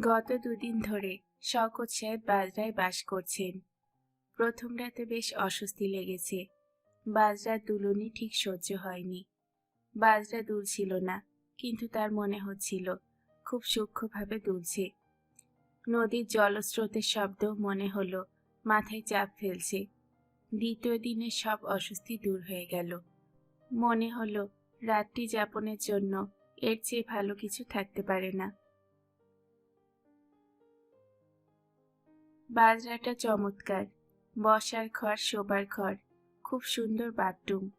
গত দুদিন ধরে শওকত সাহেব বাজরায় বাস করছেন। প্রথম রাতে বেশ অস্বস্তি লেগেছে। বাজরার দুলনি ঠিক সহ্য হয়নি। বাজরা দুলছিল না, কিন্তু তার মনে হচ্ছিল, খুব সূক্ষ্মভাবে দুলছে। নদীর জলস্রোতের শব্দ মনে হলো, মাথায় চাপ ফেলছে। দ্বিতীয় দিনের সব অস্বস্তি দূর হয়ে গেল। মনে হলো, রাত্রি যাপনের জন্য এর চেয়ে ভালো কিছু থাকতে পারে না। বাজরাটা চমৎকার। বসার ঘর, শোবার ঘর। খুব সুন্দর বাথরুম।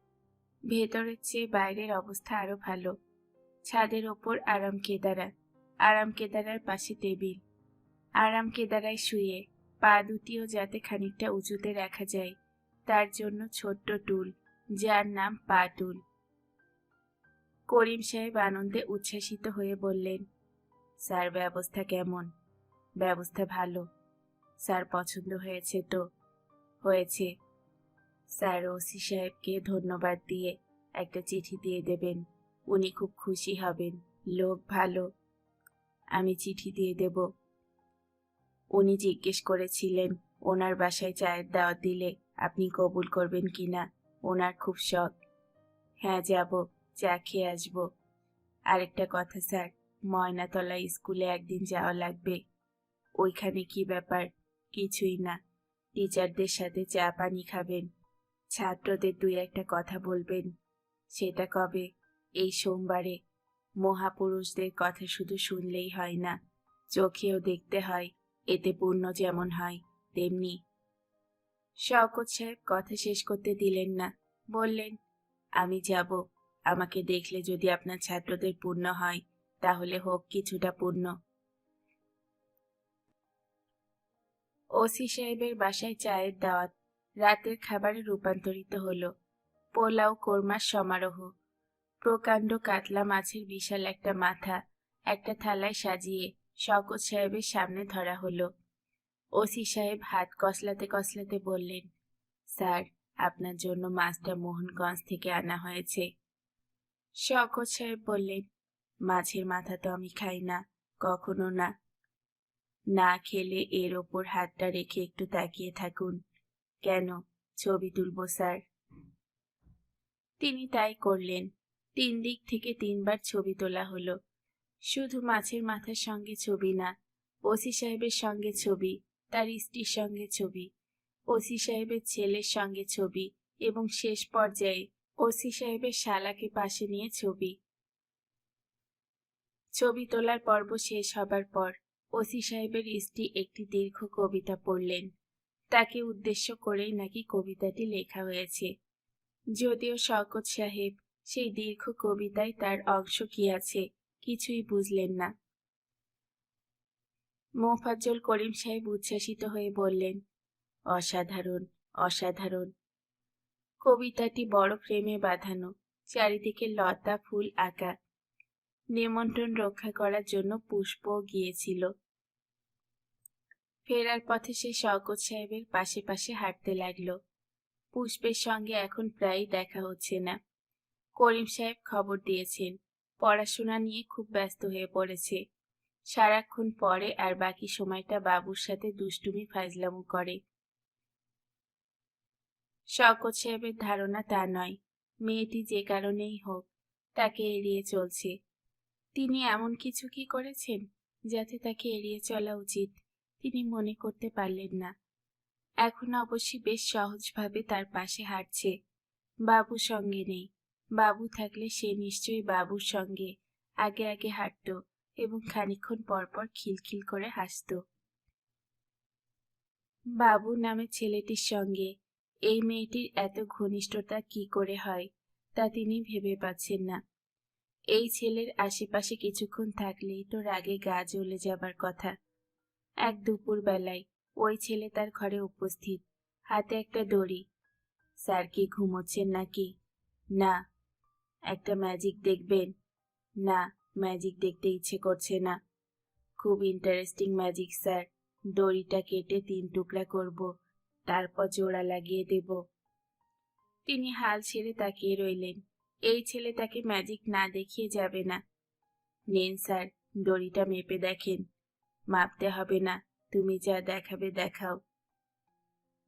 ভেতরের চেয়ে বাইরের অবস্থা আরও ভালো। ছাদের ওপর আরাম কেদারা আরাম কেদারার পাশে টেবিল। আরাম কেদারায় শুয়ে পা দুটিও যাতে খানিকটা উঁচুতে রাখা যায়, তার জন্য ছোট্ট টুল, যার নাম পা টুল। করিম সাহেব আনন্দে উচ্ছ্বাসিত হয়ে বললেন, স্যার, ব্যবস্থা কেমন? ব্যবস্থা ভালো। স্যার পছন্দ হয়েছে তো। হয়েছে। স্যার ওসি সাহেবকে ধন্যবাদ দিয়ে একটা চিঠি দিয়ে দেবেন। উনি খুব খুশি হবেন। লোক ভালো। আমি চিঠি দিয়ে দেব। উনি জিজ্ঞেস করেছিলেন, ওনার বাসায় চায়ের দাওয়াত দিলে আপনি কবুল করবেন কিনা ওনার খুব শখ। হ্যাঁ যাব। চা খেয়ে আসব। আরেকটা কথা, স্যার। ময়নাতলা স্কুলে একদিন যাওয়া লাগবে। ওইখানে কি ব্যাপার? কিছুই না। টিচারদের সাথে চা পানি খাবেন। ছাত্রদের দুই একটা কথা বলবেন। সেটা কবে? এই সোমবারে। মহাপুরুষদের কথা শুধু শুনলেই হয় না। চোখেও দেখতে হয়, এতে পূর্ণ যেমন হয়, তেমনি। শওকত সাহেব কথা শেষ করতে দিলেন না। বললেন, আমি যাব। আমাকে দেখলে যদি আপনার ছাত্রদের পূর্ণ হয়, তাহলে হোক কিছুটা পূর্ণ। ওসি সাহেবের বাসায় চায়ের দাওয়াত, রাতের খাবারে রূপান্তরিত হলো। পোলাও, কোরমার সমারোহ। প্রকাণ্ড কাতলা মাছের বিশাল একটা মাথা, একটা থালায় সাজিয়ে শকত সাহেবের সামনে ধরা হলো। ওসি সাহেব হাত কসলাতে কসলাতে বললেন, স্যার, আপনার জন্য মাছটা মোহনগঞ্জ থেকে আনা হয়েছে। শকত সাহেব বললেন, মাছের মাথা তো আমি খাই না, কখনো না। না খেলে এর ওপর হাতটা রেখে একটু তাকিয়ে থাকুন। কেন? ছবি তুলব, স্যার। তিনি তাই করলেন। তিন দিক থেকে তিনবার ছবি তোলা হলো। শুধু মাছের মাথার সঙ্গে ছবি না, ওসি সাহেবের সঙ্গে ছবি, তার স্ত্রীর সঙ্গে ছবি, ওসি সাহেবের ছেলের সঙ্গে ছবি এবং শেষ পর্যায়ে ওসি সাহেবের শালাকে পাশে নিয়ে ছবি। ছবি তোলার পর্ব শেষ হবার পর ওসি সাহেবের স্ত্রী একটি দীর্ঘ কবিতা পড়লেন। তাকে উদ্দেশ্য করেই নাকি কবিতাটি লেখা হয়েছে। যদিও শওকত সাহেব সেই দীর্ঘ কবিতায় তার অংশ কি আছে কিছুই বুঝলেন না। মোফাজ্জল করিম সাহেব উচ্ছ্বাসিত হয়ে বললেন, অসাধারণ অসাধারণ। কবিতাটি বড় ফ্রেমে বাঁধানো, চারিদিকে লতা ফুল আঁকা নিমন্ত্রণ রক্ষা করার জন্য পুষ্পও গিয়েছিল। ফেরার পথে সে শওকত সাহেবের পাশে পাশে হাঁটতে লাগল। পুষ্পের সঙ্গে এখন প্রায় দেখা হচ্ছে না। করিম সাহেব খবর দিয়েছেন, পড়াশোনা নিয়ে খুব ব্যস্ত হয়ে পড়েছে। সারাক্ষণ পরে আর বাকি সময়টা বাবুর সাথে দুষ্টুমি, ফাজলামো করে। শওকত সাহেবের ধারণা তা নয়, মেয়েটি যে কারণেই হোক তাকে এড়িয়ে চলছে। তিনি এমন কিছু কি করেছেন যাতে তাকে এড়িয়ে চলা উচিত? তিনি মনে করতে পারলেন না। এখন অবশ্যই বেশ সহজভাবে তার পাশে হাঁটছে। বাবু সঙ্গে নেই। বাবু থাকলে সে নিশ্চয়ই বাবুর সঙ্গে। আগে আগে হাঁটত এবং খানিক্ষণ পরপর খিলখিল করে হাসত। বাবু নামে ছেলেটির সঙ্গে, এই মেয়েটির এত ঘনিষ্ঠতা কি করে হয়? তা তিনি ভেবে পাচ্ছেন না। এই ছেলের আশেপাশে কিছুক্ষণ থাকলেই তো রাগে গা জ্বলে যাবার কথা। এক দুপুর বেলায় ওই ছেলে তার ঘরে উপস্থিত, হাতে একটা দড়ি। স্যার কি ঘুমোচ্ছেন নাকি? না। একটা ম্যাজিক দেখবেন? না, ম্যাজিক দেখতে ইচ্ছে করছে না। খুব ইন্টারেস্টিং ম্যাজিক, স্যার। দড়িটা কেটে তিন টুকরা করব, তারপর জোড়া লাগিয়ে দেব। তিনি হাল ছেড়ে তাকিয়ে রইলেন। এই ছেলে তাকে ম্যাজিক না দেখিয়ে যাবে না। নেন স্যার, দড়িটা মেপে দেখেন। মাপতে হবে না, তুমি যা দেখাবে দেখাও।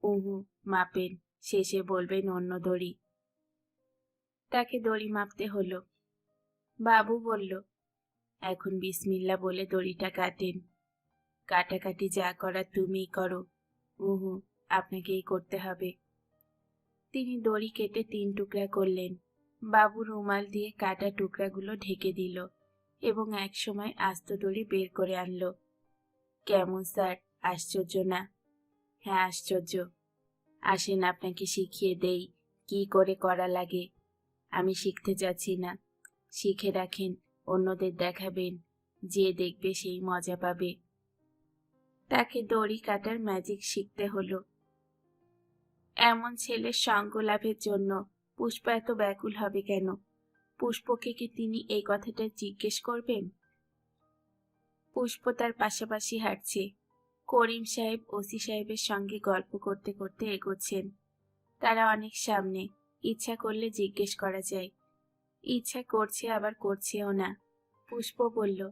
উহু, মাপেন, শেষে বলবেন অন্য দড়ি। তাকে দড়ি মাপতে হলো। বাবু বলল, এখন বিসমিল্লা বলে দড়িটা কাটেন। কাটাকাটি যা করা তুমিই করো। উহু, আপনাকেই করতে হবে। তিনি দড়ি কেটে তিন টুকরা করলেন। বাবু রুমাল দিয়ে কাটা টুকরাগুলো ঢেকে দিল এবং এক সময় আস্ত দড়ি বের করে আনলো। কেমন স্যার? আশ্চর্য না? হ্যাঁ আশ্চর্য। আসেন, আপনাকে শিখিয়ে দেই কি করে করা লাগে। আমি শিখতে যাচ্ছি না। শিখে রাখেন, অন্যদের দেখাবেন। যে দেখবে সেই মজা পাবে। তাকে দড়ি কাটার ম্যাজিক শিখতে হলো। এমন ছেলের সঙ্গ লাভের জন্য পুষ্প এত ব্যাকুল হবে কেন? পুষ্পকে কি তিনি এই কথাটা জিজ্ঞেস করবেন? পুষ্প তার পাশাপাশি হাঁটছে। করিম সাহেব, ওসি সাহেবের সঙ্গে গল্প করতে করতে এগোচ্ছেন। তারা অনেক সামনে। ইচ্ছা করলে জিজ্ঞেস করা যায়। ইচ্ছা করছে, আবার করছেও না। পুষ্প বলল,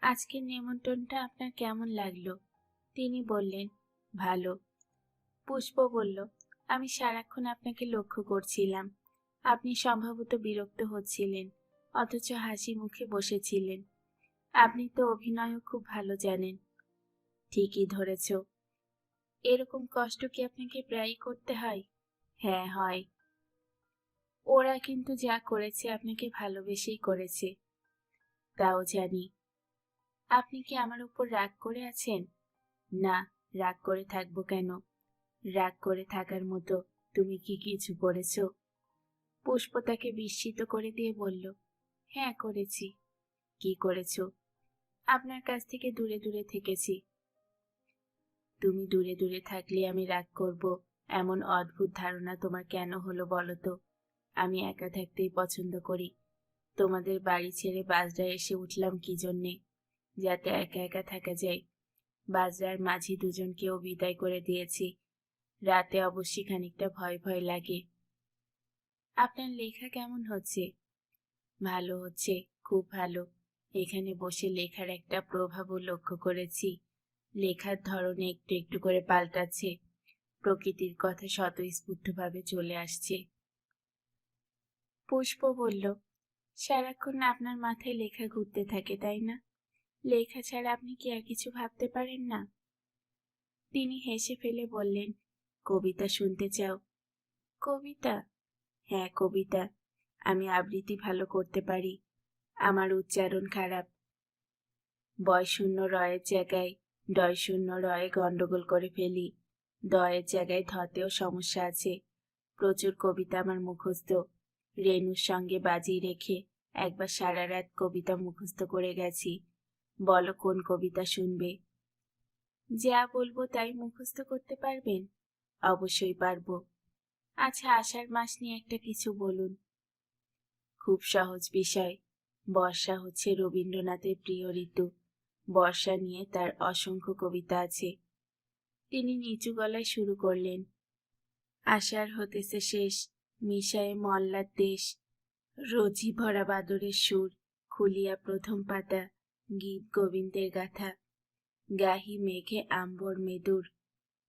আজকের নেমন্ত্রণটা আপনার কেমন লাগল? তিনি বললেন, ভালো। পুষ্প বলল আমি সারাক্ষণ আপনাকে লক্ষ্য করছিলাম। আপনি সম্ভবত বিরক্ত হচ্ছিলেন, অথচ হাসি মুখে বসেছিলেন। আপনি তো অভিনয়ও খুব ভালো জানেন। ঠিকই ধরেছ। এরকম কষ্ট কি আপনাকে প্রায়ই করতে হয়? হ্যাঁ হয়। ওরা কিন্তু যা করেছে আপনাকে ভালোবেসেই করেছে। তাও জানি। আপনি কি আমার উপর রাগ করে আছেন? না, রাগ করে থাকব কেন? রাগ করে থাকার মতো, তুমি কি কিছু করেছ? পুষ্প তাকে বিস্মিত করে দিয়ে বলল হ্যাঁ করেছি। কি করেছ? আপনার কাছ থেকে দূরে দূরে থেকেছি। তুমি দূরে দূরে থাকলে আমি রাগ করব, এমন অদ্ভুত ধারণা তোমার কেন হলো বলো তো? আমি একা থাকতেই পছন্দ করি। তোমাদের বাড়ি ছেড়ে বাজরায় এসে উঠলাম কি জন্যে? যাতে একা একা থাকা যায়। বাজরার মাঝি দুজনকেও বিদায় করে দিয়েছি। রাতে অবশ্যই খানিকটা ভয় ভয় লাগে। আপনার লেখা কেমন হচ্ছে? ভালো হচ্ছে, খুব ভালো। এখানে বসে লেখার একটা প্রভাবও লক্ষ্য করেছি। লেখার ধরনে একটু একটু করে পাল্টাচ্ছে। প্রকৃতির কথা স্বতঃস্ফূর্তভাবে চলে আসছে। পুষ্প বলল, সারাক্ষণ আপনার মাথায় লেখা ঘুরতে থাকে, তাই না? লেখা ছাড়া আপনি কি আর কিছু ভাবতে পারেন না? তিনি হেসে ফেলে বললেন কবিতা শুনতে চাও? কবিতা? হ্যাঁ কবিতা। আমি আবৃত্তি ভালো করতে পারি। আমার উচ্চারণ খারাপ। বয় শূন্য রয়ের জায়গায়, ডয় শূন্য রয়ে গন্ডগোল করে ফেলি। দয়ের জায়গায় ধতেও সমস্যা আছে। প্রচুর কবিতা আমার মুখস্থ। রেনুর সঙ্গে বাজি রেখে একবার সারা রাত কবিতা মুখস্থ করে গেছি। বলো কোন কবিতা শুনবে? যা বলব তাই মুখস্থ করতে পারবেন? অবশ্যই পারব। আচ্ছা আষাঢ় মাস নিয়ে একটা কিছু বলুন। খুব সহজ বিষয়। বর্ষা হচ্ছে রবীন্দ্রনাথের প্রিয় ঋতু। বর্ষা নিয়ে তার অসংখ্য কবিতা আছে। তিনি নিচু গলায় শুরু করলেন, আষাঢ় হতেছে শেষ, মিশায়ে মল্লার দেশ। রোজি ভরা বাদরের সুর, খুলিয়া প্রথম পাতা, গীত গোবিন্দের গাথা। গাহি মেঘে আম্বর মেদুর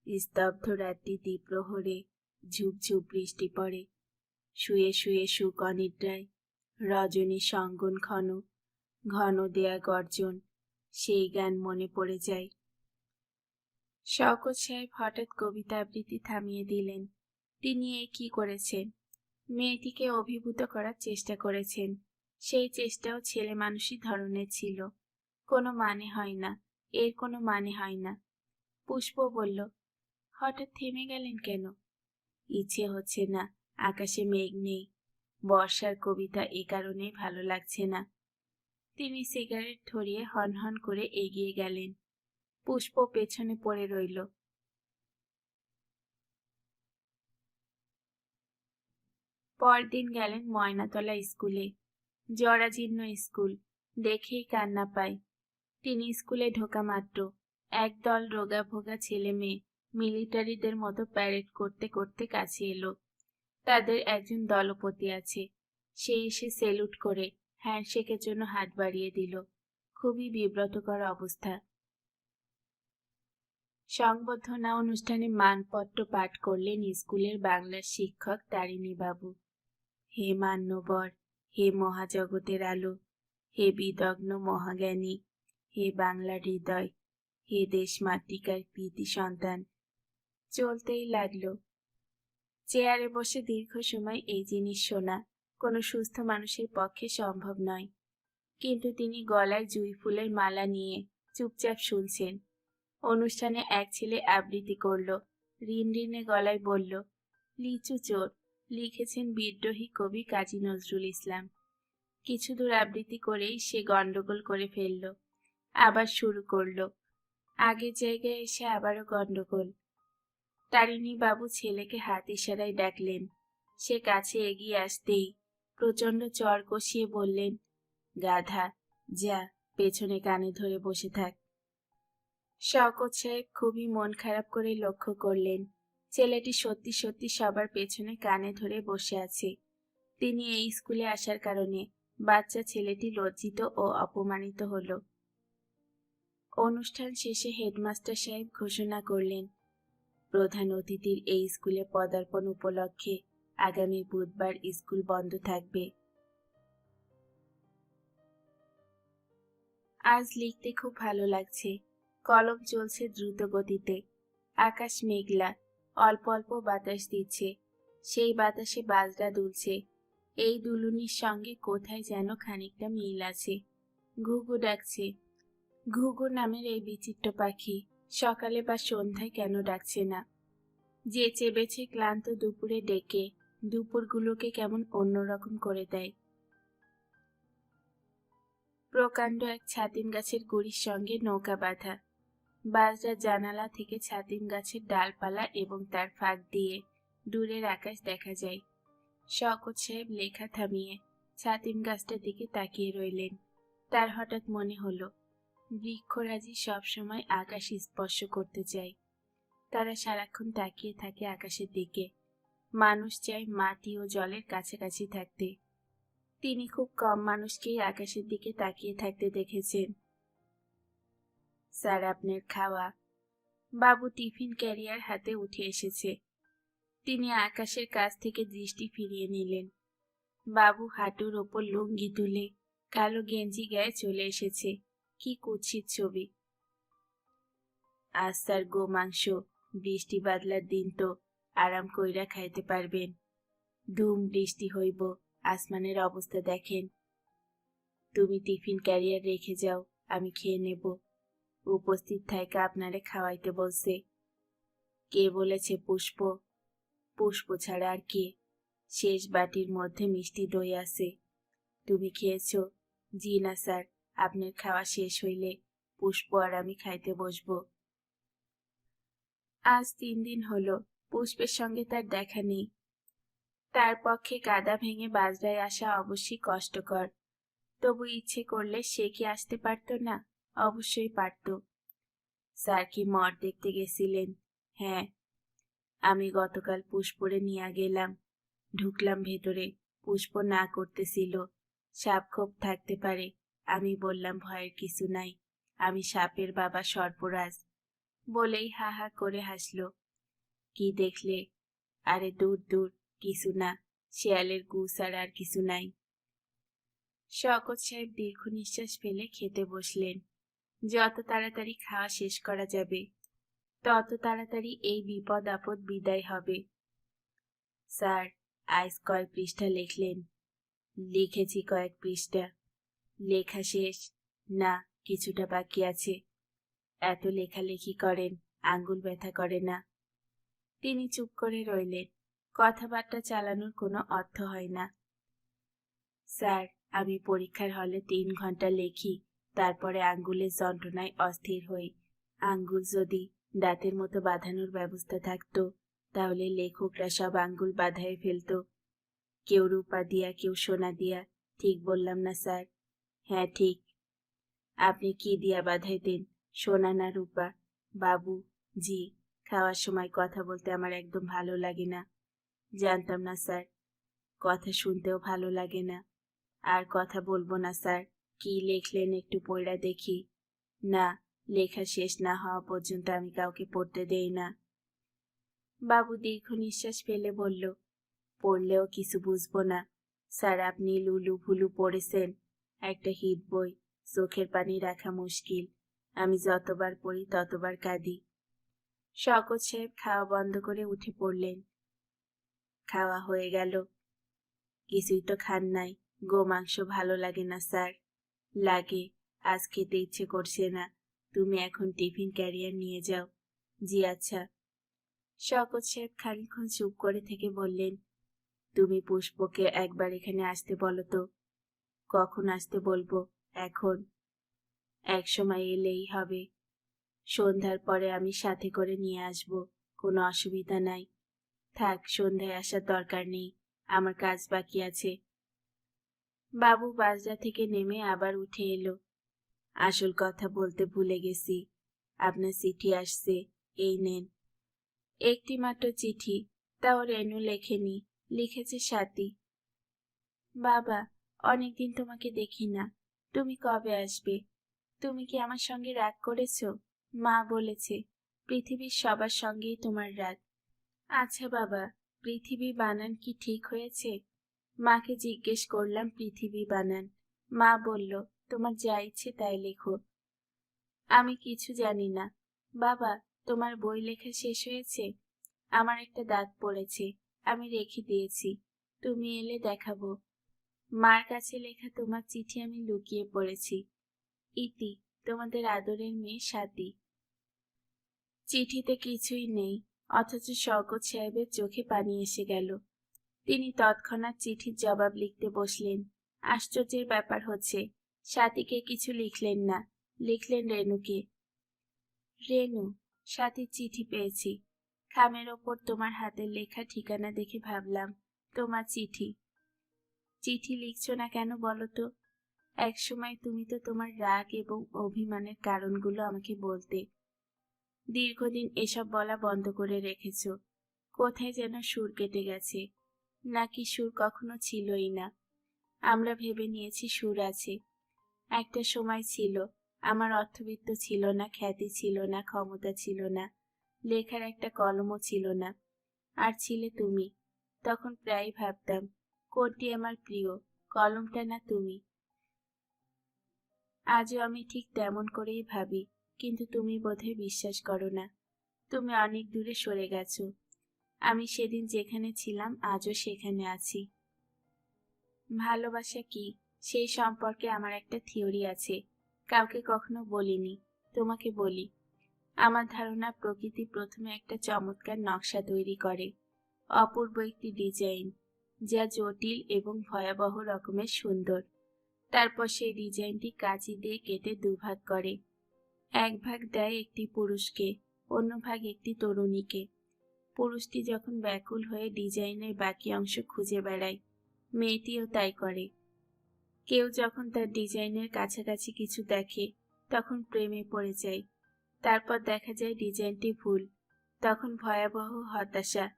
স্তব্ধ রাত্রি দ্বীপ্রহরে ঝুপঝুপ বৃষ্টি পড়ে। শুয়ে শুয়ে সুখ অনিদ্রায় রজনী সঙ্গন ঘন ঘন দেয়া গর্জন, সেই গান মনে পড়ে যায়। শওকত সাহেব হঠাৎ কবিতা আবৃত্তি থামিয়ে দিলেন। তিনি এ কি করেছেন? মেয়েটিকে অভিভূত করার চেষ্টা করেছেন। সেই চেষ্টাও ছেলে মানুষই ধরনের ছিল। কোনো মানে হয় না, এর কোনো মানে হয় না। পুষ্প বলল হঠাৎ থেমে গেলেন কেন? ইচ্ছে হচ্ছে না, আকাশে মেঘ নেই, বর্ষার কবিতা এ কারণেই ভালো লাগছে না। তিনি সিগারেট ধরিয়ে হনহন করে এগিয়ে গেলেন, পুষ্প পেছনে পড়ে রইল। পরদিন গেলেন ময়নাতলা স্কুলে, জরাজীর্ণ স্কুল, দেখেই কান্না পায়। তিনি স্কুলে ঢোকা মাত্র, একদল রোগা ভোগা ছেলে মেয়ে মিলিটারিদের মতো প্যারেড করতে করতে কাছে এলো। তাদের একজন দলপতি আছে। সে এসে সেলুট করে হ্যান্ডশেকের জন্য হাত বাড়িয়ে দিল। খুবই বিব্রতকর অবস্থা। সংবর্ধনা অনুষ্ঠানে মানপত্র পাঠ করলেন স্কুলের বাংলার শিক্ষক তারিণী বাবু। হে মান্যবর, হে মহাজগতের আলো, হে বিদগ্ন মহাজ্ঞানী, হে বাংলার হৃদয়, হে দেশ মাতৃকার কৃতি সন্তান চলতেই লাগল। চেয়ারে বসে দীর্ঘ সময় এই জিনিস শোনা কোনো সুস্থ মানুষের পক্ষে সম্ভব নয়। কিন্তু তিনি গলায় জুই ফুলের মালা নিয়ে চুপচাপ শুনছেন। অনুষ্ঠানে এক ছেলে আবৃত্তি করল রিন রিনে গলায় বলল, লিচু চোর লিখেছেন বিদ্রোহী কবি কাজী নজরুল ইসলাম। কিছু দূর আবৃত্তি করেই সে গন্ডগোল করে ফেলল, আবার শুরু করল। আগের জায়গায় এসে আবারও গন্ডগোল বাবু ছেলেকে হাত ইশারায় ডাকলেন। সে কাছে এগিয়ে আসতেই প্রচণ্ড চর কষিয়ে বললেন, গাধা, যা, পেছনে কানে ধরে বসে থাক। শওকত সাহেব খুবই মন খারাপ করে লক্ষ্য করলেন, ছেলেটি সত্যি সত্যি সবার পেছনে কানে ধরে বসে আছে। তিনি এই স্কুলে আসার কারণে বাচ্চা ছেলেটি লজ্জিত ও অপমানিত হলো। অনুষ্ঠান শেষে হেডমাস্টার সাহেব ঘোষণা করলেন প্রধান অতিথির এই স্কুলে পদার্পণ উপলক্ষে আগামী বুধবার স্কুল বন্ধ থাকবে। আজ লিখতে খুব ভালো লাগছে। কলম চলছে দ্রুত গতিতে আকাশ মেঘলা। অল্প অল্প বাতাস দিচ্ছে। সেই বাতাসে বাজরা দুলছে। এই দুলুনির সঙ্গে কোথায় যেন খানিকটা মিল আছে। ঘুঘু ডাকছে। ঘুঘু নামের এই বিচিত্র পাখি। সকালে বা সন্ধ্যায় কেন ডাকছে না? যে চেবেছে ক্লান্ত দুপুরে ডেকে, দুপুরগুলোকে কেমন অন্যরকম করে দেয়। প্রকাণ্ড এক ছাতিম গাছের গুড়ির সঙ্গে নৌকা বাঁধা। বাজরার জানালা থেকে ছাতিম গাছের ডালপালা এবং তার ফাঁক দিয়ে দূরের আকাশ দেখা যায়। শকত সাহেব লেখা থামিয়ে ছাতিম গাছটার দিকে তাকিয়ে রইলেন। তার হঠাৎ মনে হলো বৃক্ষরাজি সবসময় আকাশ স্পর্শ করতে চায়। তারা সারাক্ষণ তাকিয়ে থাকে আকাশের দিকে। মানুষ চায় মাটি ও জলের কাছাকাছি থাকতে। তিনি খুব কম মানুষকেই আকাশের দিকে তাকিয়ে থাকতে দেখেছেন। স্যার, আপনার খাওয়া। বাবু টিফিন ক্যারিয়ার হাতে উঠে এসেছে। তিনি আকাশের কাছ থেকে দৃষ্টি ফিরিয়ে নিলেন। বাবু হাঁটুর ওপর লুঙ্গি তুলে কালো গেঞ্জি গায়ে চলে এসেছে। কি কুৎসিত ছবি? আজ তার গো মাংস, বৃষ্টি বাদলার দিন তো, আরাম কইরা খাইতে পারবেন। ধুম বৃষ্টি হইব, আসমানের অবস্থা দেখেন। তুমি টিফিন ক্যারিয়ার রেখে যাও, আমি খেয়ে নেব। উপস্থিত থাইকা আপনারে খাওয়াইতে বলছে। কে বলেছে পুষ্প? পুষ্প ছাড়া আর কে? শেষ বাটির মধ্যে মিষ্টি দই আছে। তুমি খেয়েছো? জি না, স্যার। আপনার খাওয়া শেষ হইলে পুষ্প আর আমি খাইতে বসবো। আজ তিন দিন হলো, পুষ্পের সঙ্গে তার দেখা নেই। তার পক্ষে কাদা ভেঙে বাজরায় আসা অবশ্যই কষ্টকর। তবু ইচ্ছে করলে সে কি আসতে পারত না? অবশ্যই পারত। স্যার কি মর দেখতে গেছিলেন? হ্যাঁ। আমি গতকাল পুষ্পরে নিয়ে গেলাম। ঢুকলাম ভেতরে। পুষ্প না করতেছিল। সাপ ক্ষোভ থাকতে পারে। আমি বললাম, ভয়ের কিছু নাই, আমি সাপের বাবা সর্পরাজ। বলেই হা হা করে হাসল। কি দেখলে? আরে দূর দূর, কিছু না, শেয়ালের আর আর কিছু নাই। শকত সাহেব দীর্ঘ নিঃশ্বাস ফেলে খেতে বসলেন। যত তাড়াতাড়ি খাওয়া শেষ করা যাবে, তত তাড়াতাড়ি এই বিপদ আপদ বিদায় হবে। স্যার আইস কয়েক পৃষ্ঠা লিখলেন। লিখেছি কয়েক পৃষ্ঠা। লেখা শেষ। না, কিছুটা বাকি আছে। এত লেখালেখি করেন, আঙ্গুল ব্যথা করে না। তিনি চুপ করে রইলেন। কথাবার্তা চালানোর কোনো অর্থ হয় না। স্যার, আমি পরীক্ষার হলে তিন ঘণ্টা লেখি, তারপরে আঙ্গুলের যন্ত্রণায় অস্থির হই। আঙ্গুল যদি দাঁতের মতো বাঁধানোর ব্যবস্থা থাকতো, তাহলে লেখকরা সব আঙ্গুল বাঁধায় ফেলতো। কেউ রূপা দিয়া, কেউ সোনা দিয়া। ঠিক বললাম না, স্যার। হ্যাঁ ঠিক। আপনি কি দিয়া বাঁধাইতেন? সোনা না রূপা, বাবু, জি, খাওয়ার সময় কথা বলতে আমার একদম ভালো লাগে না। জানতাম না, স্যার। কথা শুনতেও ভালো লাগে না। আর কথা বলব না, স্যার। কি লেখলেন একটু পড়া দেখি। না, লেখা শেষ না হওয়া পর্যন্ত আমি কাউকে পড়তে দেই না। বাবু দীর্ঘ নিঃশ্বাস ফেলে বলল, পড়লেও কিছু বুঝব না। স্যার, আপনি লুলু ভুলু পড়েছেন। একটা হিট বই। চোখের পানি রাখা মুশকিল। আমি যতবার পড়ি, ততবার কাঁদি। শকত সাহেব খাওয়া বন্ধ করে উঠে পড়লেন। খাওয়া হয়ে গেল। কিছুই তো খান নাই। গো মাংস ভালো লাগে না, স্যার। লাগে। আজ খেতে ইচ্ছে করছে না। তুমি এখন টিফিন ক্যারিয়ার নিয়ে যাও। জি আচ্ছা। শকত সাহেব খানিক্ষণ চুপ করে থেকে বললেন, তুমি পুষ্পকে একবার এখানে আসতে বলো তো। কখন আসতে বলব? এখন। এক সময় এলেই হবে। সন্ধ্যার পরে আমি সাথে করে নিয়ে আসব। কোনো অসুবিধা নাই। থাক, সন্ধ্যায় আসার দরকার নেই। আমার কাজ বাকি আছে। বাবু বাজরা থেকে নেমে আবার উঠে এলো। আসল কথা বলতে ভুলে গেছি। আপনার চিঠি আসছে। এই নেন। একটি মাত্র চিঠি। তাও রেনু লেখেনি। লিখেছে সাথী। বাবা অনেকদিন তোমাকে দেখি না। তুমি কবে আসবে? তুমি কি আমার সঙ্গে রাগ করেছ? মা বলেছে, পৃথিবীর সবার সঙ্গেই তোমার রাগ। আচ্ছা বাবা, পৃথিবী বানান কি ঠিক হয়েছে? মাকে জিজ্ঞেস করলাম, পৃথিবী বানান। মা বলল, তোমার যা ইচ্ছে তাই লেখো। আমি কিছু জানি না। বাবা, তোমার বই লেখা শেষ হয়েছে? আমার একটা দাঁত পড়েছে, আমি রেখে দিয়েছি। তুমি এলে দেখাবো। মার কাছে লেখা তোমার চিঠি আমি লুকিয়ে পড়েছি। ইতি, তোমাদের আদরের মেয়ে সাথী চিঠিতে কিছুই নেই, অথচ শওকত সাহেবের চোখে পানি এসে গেল। তিনি তৎক্ষণাৎ চিঠির জবাব লিখতে বসলেন। আশ্চর্যের ব্যাপার হচ্ছে সাথীকে কিছু লিখলেন না, লিখলেন রেনুকে রেনু সাথীর চিঠি পেয়েছি। খামের ওপর তোমার হাতের লেখা ঠিকানা দেখে ভাবলাম, তোমার চিঠি। চিঠি লিখছো না কেন বলো তো একসময় তুমি তো তোমার রাগ এবং অভিমানের কারণগুলো আমাকে বলতে। দীর্ঘদিন এসব বলা বন্ধ করে রেখেছ। কোথায় যেন সুর কেটে গেছে। নাকি সুর কখনো ছিলই না। আমরা ভেবে নিয়েছি সুর আছে। একটা সময় ছিল, আমার অর্থবিত্ত ছিল না, খ্যাতি ছিল না, ক্ষমতা ছিল না, লেখার একটা কলমও ছিল না। আর ছিলে তুমি। তখন প্রায় ভাবতাম কোনটি আমার প্রিয়, কলমটা না তুমি। আজও আমি ঠিক তেমন করেই ভাবি, কিন্তু তুমি বোধহয় বিশ্বাস করো না, তুমি অনেক দূরে সরে গেছো। আমি সেদিন যেখানে ছিলাম, আজও সেখানে আছি। ভালোবাসা কি? সেই সম্পর্কে আমার একটা থিওরি আছে, কাউকে কখনো বলিনি, তোমাকে বলি। আমার ধারণা প্রকৃতি প্রথমে একটা চমৎকার নকশা তৈরি করে, অপূর্ব একটি ডিজাইন। যা জটিল এবং ভয়াবহ রকমের সুন্দর। তারপর সেই ডিজাইনটি কাঁচি দিয়ে কেটে দুভাগ করে। এক ভাগ দেয় একটি পুরুষকে, অন্য ভাগ একটি তরুণীকে। পুরুষটি যখন ব্যাকুল হয়ে ডিজাইনের বাকি অংশ খুঁজে বেড়ায়, মেয়েটিও তাই করে। কেউ যখন তার ডিজাইনের কাছাকাছি কিছু দেখে, তখন প্রেমে পড়ে যায়। তারপর দেখা যায় ডিজাইনটি ভুল, তখন ভয়াবহ হতাশা।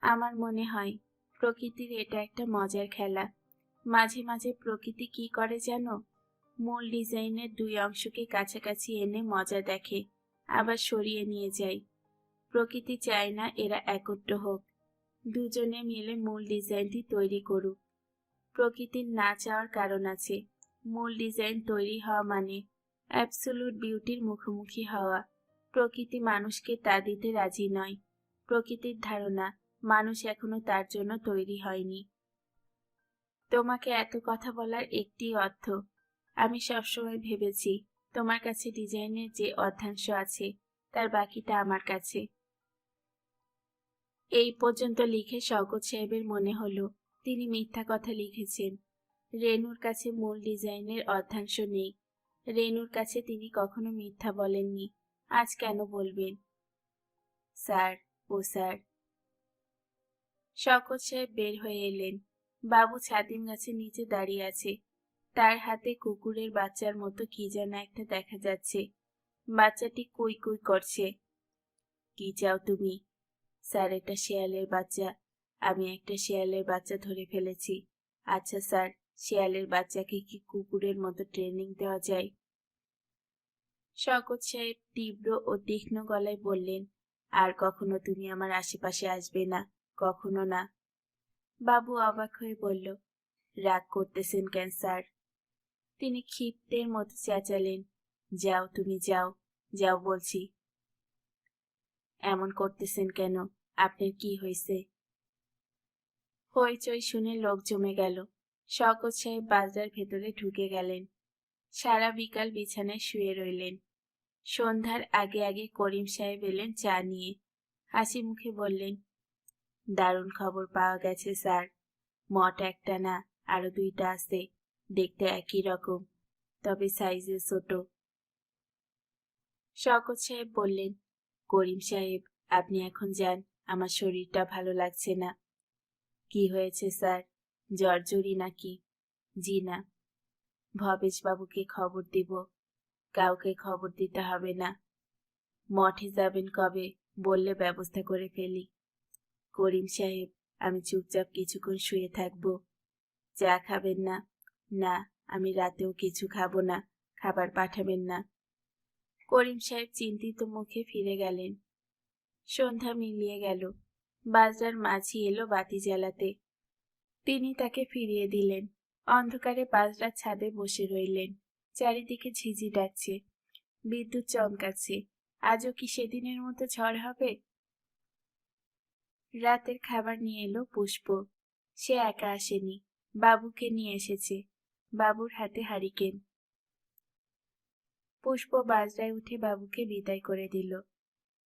আমার মনে হয় প্রকৃতির এটা একটা মজার খেলা। মাঝে মাঝে প্রকৃতি কি করে জানো? মূল ডিজাইনের দুই অংশকে কাছাকাছি এনে মজা দেখে, আবার সরিয়ে নিয়ে যায়। প্রকৃতি চায় না এরা একত্র হোক। দুজনে মিলে মূল ডিজাইনটি তৈরি করুক। প্রকৃতির না চাওয়ার কারণ আছে। মূল ডিজাইন তৈরি হওয়া মানে অ্যাবসোলুট বিউটির মুখোমুখি হওয়া। প্রকৃতি মানুষকে তা দিতে রাজি নয়। প্রকৃতির ধারণা মানুষ এখনও তার জন্য তৈরি হয়নি। তোমাকে এত কথা বলার একটি অর্থ আমি সবসময় ভেবেছি তোমার কাছে ডিজাইনের যে অর্ধাংশ আছে, তার বাকিটা আমার কাছে। এই পর্যন্ত লিখে শওকত সাহেবের মনে হলো, তিনি মিথ্যা কথা লিখেছেন। রেনুর কাছে মূল ডিজাইনের অর্ধাংশ নেই। রেনুর কাছে তিনি কখনো মিথ্যা বলেননি। আজ কেন বলবেন? স্যার, ও স্যার শকত সাহেব বের হয়ে এলেন। বাবু ছাতিম গাছের নিচে দাঁড়িয়ে আছে। তার হাতে কুকুরের বাচ্চার মতো কি যেন একটা দেখা যাচ্ছে। বাচ্চাটি কুই কুই করছে। কি চাও তুমি? স্যার এটা শেয়ালের বাচ্চা। আমি একটা শেয়ালের বাচ্চা ধরে ফেলেছি। আচ্ছা স্যার, শেয়ালের বাচ্চাকে কি কুকুরের মতো ট্রেনিং দেওয়া যায়? শকত সাহেব তীব্র ও তীক্ষ্ণ গলায় বললেন, আর কখনো তুমি আমার আশেপাশে আসবে না। কখনো না। বাবু অবাক হয়ে বলল, রাগ করতেছেন কেন, স্যার? তিনি ক্ষিপ্তের মতো চেঁচালেন, যাও তুমি, যাও যাও বলছি। এমন করতেছেন কেন? আপনার কি হয়েছে? হইচই শুনে লোক জমে গেল। শকত সাহেব বাজার ভেতরে ঢুকে গেলেন। সারা বিকাল বিছানায় শুয়ে রইলেন। সন্ধ্যার আগে আগে করিম সাহেব এলেন চা নিয়ে। হাসি মুখে বললেন দারুণ খবর পাওয়া গেছে, স্যার। মঠ একটা না আরও দুইটা আছে, দেখতে একই রকম, তবে সাইজে ছোট। শকত সাহেব বললেন, করিম সাহেব, আপনি এখন যান, আমার শরীরটা ভালো লাগছে না। কি হয়েছে, স্যার? জ্বর জড়ি নাকি? জি না। ভবেশ বাবুকে খবর দিব। কাউকে খবর দিতে হবে না। মঠে যাবেন কবে? বললে ব্যবস্থা করে ফেলি। করিম সাহেব, আমি চুপচাপ কিছুক্ষণ শুয়ে থাকব। চা খাবেন না? না, আমি রাতেও কিছু খাব না, খাবার পাঠাবেন না। করিম সাহেব চিন্তিত মুখে ফিরে গেলেন। সন্ধ্যা মিলিয়ে গেল। বাজার মাঝি এলো বাতি জ্বালাতে। তিনি তাকে ফিরিয়ে দিলেন। অন্ধকারে বাজরার ছাদে বসে রইলেন। চারিদিকে ঝিঝি ডাকছে। বিদ্যুৎ চমকাচ্ছে। আজও কি সেদিনের মতো ঝড় হবে? রাতের খাবার নিয়ে এলো পুষ্প। সে একা আসেনি। বাবুকে নিয়ে এসেছে। বাবুর হাতে হারিকেন। পুষ্প বাজরায় উঠে বাবুকে বিদায় করে দিল।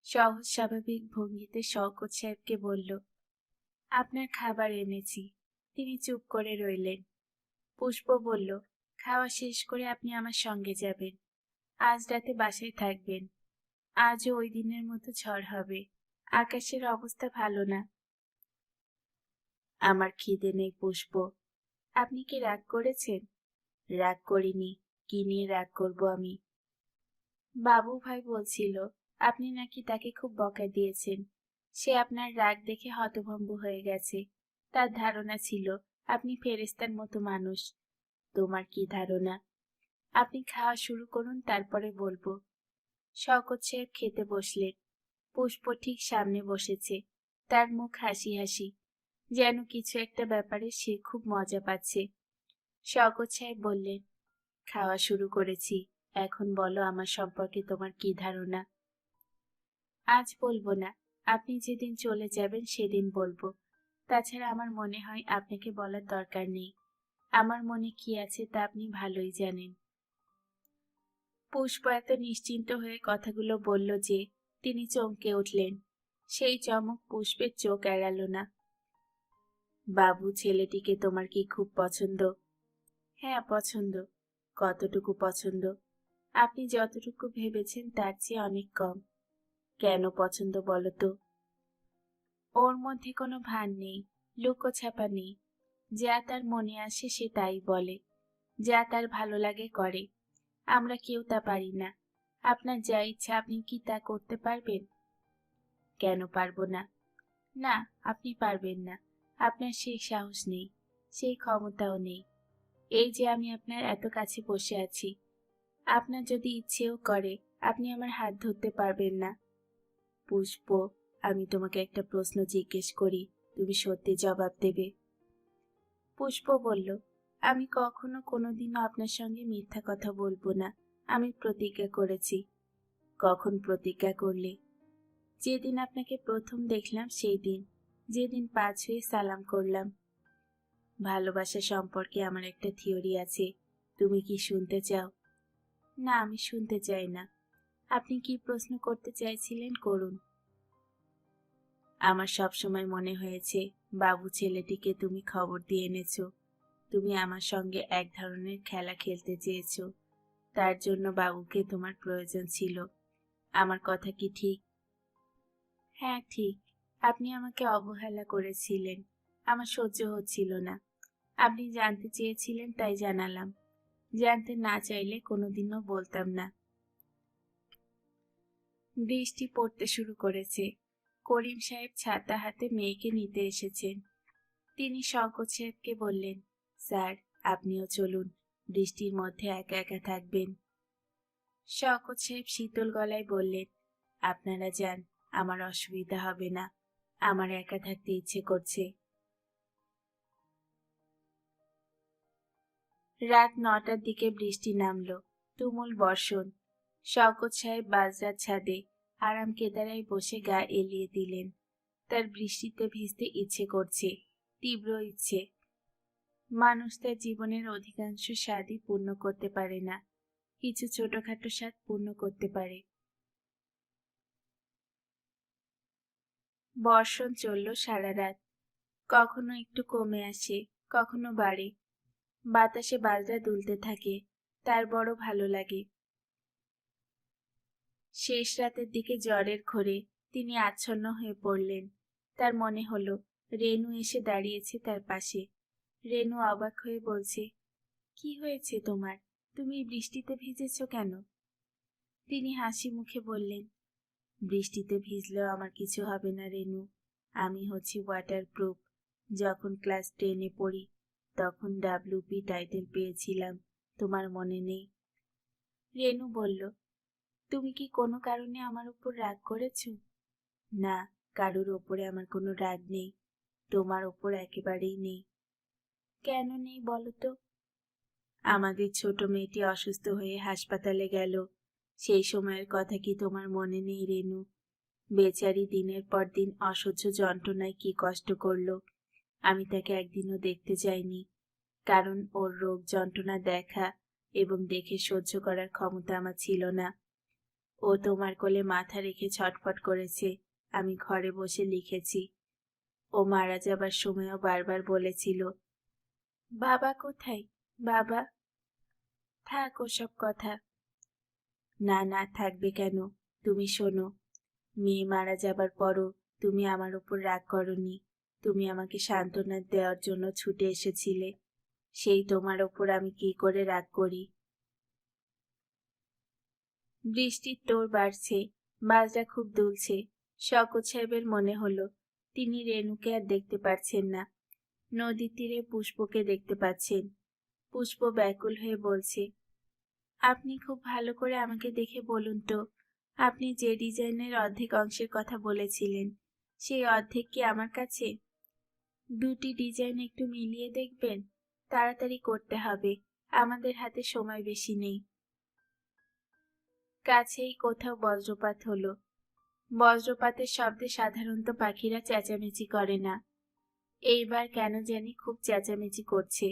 সহজ স্বাভাবিক ভঙ্গিতে শওকত সাহেবকে বলল, আপনার খাবার এনেছি। তিনি চুপ করে রইলেন পুষ্প বলল, খাওয়া শেষ করে আপনি আমার সঙ্গে যাবেন। আজ রাতে বাসায় থাকবেন। আজও ওই দিনের মতো ঝড় হবে। আকাশের অবস্থা ভালো না। আমার খিদে নেই পুষ্প। আপনি কি রাগ করেছেন? রাগ করিনি। কি নিয়ে রাগ করব আমি? বাবু ভাই বলছিল, আপনি নাকি তাকে খুব বকা দিয়েছেন। সে আপনার রাগ দেখে হতভম্ব হয়ে গেছে। তার ধারণা ছিল, আপনি ফেরেস্তার মতো মানুষ। তোমার কি ধারণা? আপনি খাওয়া শুরু করুন, তারপরে বলব। সাহেব খেতে বসলেন। পুষ্প ঠিক সামনে বসেছে। তার মুখ হাসি হাসি। যেন কিছু একটা ব্যাপারে সে খুব মজা পাচ্ছে। শকত সাহেব বললেন, খাওয়া শুরু করেছি। এখন বলো আমার সম্পর্কে তোমার কি ধারণা? আজ বলব না। আপনি যেদিন চলে যাবেন সেদিন বলব। তাছাড়া আমার মনে হয় আপনাকে বলার দরকার নেই। আমার মনে কি আছে তা আপনি ভালোই জানেন। পুষ্প এত নিশ্চিন্ত হয়ে কথাগুলো বলল যে তিনি চমকে উঠলেন। সেই চমক পুষ্পের চোখ এড়াল না। বাবু, ছেলেটিকে তোমার কি খুব পছন্দ? হ্যাঁ পছন্দ। কতটুকু পছন্দ? আপনি যতটুকু ভেবেছেন তার চেয়ে অনেক কম। কেন পছন্দ বলো তো? ওর মধ্যে কোনো ভান নেই, লুকোছাপা নেই। যা তার মনে আসে সে তাই বলে। যা তার ভালো লাগে করে। আমরা কেউ তা পারি না। আপনার যা ইচ্ছা আপনি কি তা করতে পারবেন? কেন পারব না? না, আপনি পারবেন না। আপনার সেই সাহস নেই, সেই ক্ষমতাও নেই। এই যে আমি আপনার এত কাছে বসে আছি, আপনার যদি ইচ্ছেও করে, আপনি আমার হাত ধরতে পারবেন না। পুষ্প, আমি তোমাকে একটা প্রশ্ন জিজ্ঞেস করি, তুমি সত্যি জবাব দেবে? পুষ্প বলল, আমি কখনো কোনোদিনও আপনার সঙ্গে মিথ্যা কথা বলব না। আমি প্রতিজ্ঞা করেছি। কখন প্রতিজ্ঞা করলে? যেদিন আপনাকে প্রথম দেখলাম সেই দিন। যেদিন পাঁচ হয়ে সালাম করলাম। ভালোবাসা সম্পর্কে আমার একটা থিওরি আছে। তুমি কি শুনতে চাও? না, আমি শুনতে চাই না। আপনি কি প্রশ্ন করতে চাইছিলেন, করুন। আমার সবসময় মনে হয়েছে, বাবু ছেলেটিকে তুমি খবর দিয়ে এনেছো। তুমি আমার সঙ্গে এক ধরনের খেলা খেলতে চেয়েছো। তার জন্য বাবুকে তোমার প্রয়োজন ছিল। আমার কথা কি ঠিক? হ্যাঁ ঠিক। আপনি আমাকে অবহেলা করেছিলেন। আমার সহ্য হচ্ছিল না। আপনি জানতে চেয়েছিলেন, তাই জানালাম। জানতে না চাইলে কোনোদিনও বলতাম না। বৃষ্টি পড়তে শুরু করেছে। করিম সাহেব ছাতা হাতে মেয়েকে নিতে এসেছেন। তিনি শঙ্কর সাহেবকে বললেন, স্যার, আপনিও চলুন। বৃষ্টির মধ্যে একা একা থাকবেন। শওকত সাহেব শীতল গলায় বললেন, আপনারা যান, আমার অসুবিধা হবে না, আমার একা থাকতে ইচ্ছে করছে। রাত নটার দিকে বৃষ্টি নামলো, তুমুল বর্ষণ। শওকত সাহেব বাজরার ছাদে আরাম কেদারায় বসে গা এলিয়ে দিলেন। তার বৃষ্টিতে ভিজতে ইচ্ছে করছে, তীব্র ইচ্ছে। মানুষ তার জীবনের অধিকাংশ স্বাদই পূর্ণ করতে পারে না। কিছু ছোটখাটো স্বাদ পূর্ণ করতে পারে। বর্ষণ চলল সারা রাত। কখনো একটু কমে আসে, কখনো বাড়ে। বাতাসে বাজরা দুলতে থাকে, তার বড় ভালো লাগে। শেষ রাতের দিকে জ্বরের ঘোরে তিনি আচ্ছন্ন হয়ে পড়লেন। তার মনে হলো, রেনু এসে দাঁড়িয়েছে তার পাশে। রেনু অবাক হয়ে বলছে, কি হয়েছে তোমার? তুমি বৃষ্টিতে ভিজেছ কেন? তিনি হাসি মুখে বললেন, বৃষ্টিতে ভিজলেও আমার কিছু হবে না রেনু। আমি হচ্ছি ওয়াটারপ্রুফ যখন ক্লাস টেনে পড়ি, তখন ডাব্লিউপি টাইটেল পেয়েছিলাম। তোমার মনে নেই? রেনু বলল, তুমি কি কোনো কারণে আমার উপর রাগ করেছ? না, কারোর ওপরে আমার কোনো রাগ নেই। তোমার ওপর একেবারেই নেই। কেন নেই বলো তো আমাদের ছোট মেয়েটি অসুস্থ হয়ে হাসপাতালে গেল। সেই সময়ের কথা কি তোমার মনে নেই, রেনু? বেচারি দিনের পর দিন অসহ্য যন্ত্রণায় কি কষ্ট করল? আমি তাকে একদিনও দেখতে যাইনি কারণ ওর রোগ, যন্ত্রণা দেখা এবং দেখে সহ্য করার ক্ষমতা আমার ছিল না। ও তোমার কোলে মাথা রেখে ছটফট করেছে। আমি ঘরে বসে লিখেছি। ও মারা যাবার সময়ও বারবার বলেছিল বাবা কোথায়? বাবা? থাক ওসব কথা। না না, থাকবে কেন? তুমি শোনো, মেয়ে মারা যাবার পরও তুমি আমার উপর রাগ করনি। তুমি আমাকে সান্ত্বনা দেওয়ার জন্য ছুটে এসেছিলে। সেই তোমার ওপর আমি কি করে রাগ করি? বৃষ্টির তোর বাড়ছে বাজরা খুব দুলছে। শকত সাহেবের মনে হলো, তিনি রেণুকে আর দেখতে পারছেন না। নদীর তীরে পুষ্পকে দেখতে পাচ্ছেন পুষ্প ব্যাকুল হয়ে বলছে, আপনি খুব ভালো করে আমাকে দেখে বলুন তো, আপনি যে ডিজাইনের অর্ধেক অংশের কথা বলেছিলেন, সেই অর্ধেক কি আমার কাছে? দুটি ডিজাইন একটু মিলিয়ে দেখবেন, তাড়াতাড়ি করতে হবে, আমাদের হাতে সময় বেশি নেই। কাছেই কোথাও বজ্রপাত হলো। বজ্রপাতের শব্দে সাধারণত পাখিরা চেঁচামেচি করে না। এইবার কেন জানি খুব চেঁচামেচি করছে।